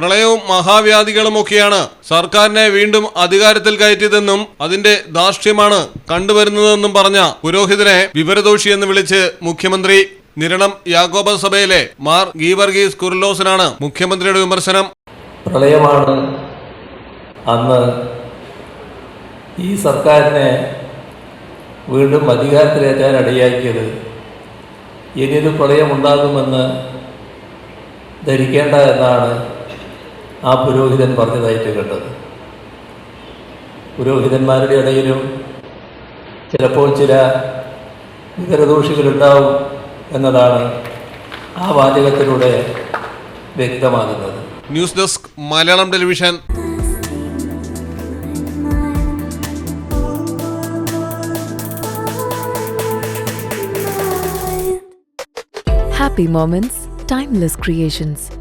പ്രളയവും മഹാവ്യാധികളും ഒക്കെയാണ് സർക്കാരിനെ വീണ്ടും അധികാരത്തിൽ കയറ്റിയതെന്നും അതിന്റെ ധാർഷ്ട്യമാണ് കണ്ടുവരുന്നതെന്നും പറഞ്ഞ പുരോഹിതനെ വിവരദോഷിയെന്ന് വിളിച്ച് മുഖ്യമന്ത്രി നിരണം യാഗോബ സഭയിലെ മാർ ഗീവർഗീസ് കുർലോസിനാണ് മുഖ്യമന്ത്രിയുടെ വിമർശനം. പ്രളയമാണ് അന്ന് ഈ സർക്കാരിനെ വീണ്ടും അധികാരത്തിലേറ്റാൻ ഇടയാക്കിയത് ഇനിയൊരു പ്രളയമുണ്ടാകുമെന്ന് ധരിക്കേണ്ട എന്നാണ് ആ പുരോഹിതൻ പറഞ്ഞതായിട്ട് കേട്ടത്. പുരോഹിതന്മാരുടെ ഇടയിലും ചിലപ്പോൾ ചില വിവരദോഷികളുണ്ടാവും എന്നതാണ് ആ വാചകത്തിലൂടെ വ്യക്തമാകുന്നത്. News desk Malayalam television. Happy moments, timeless creations.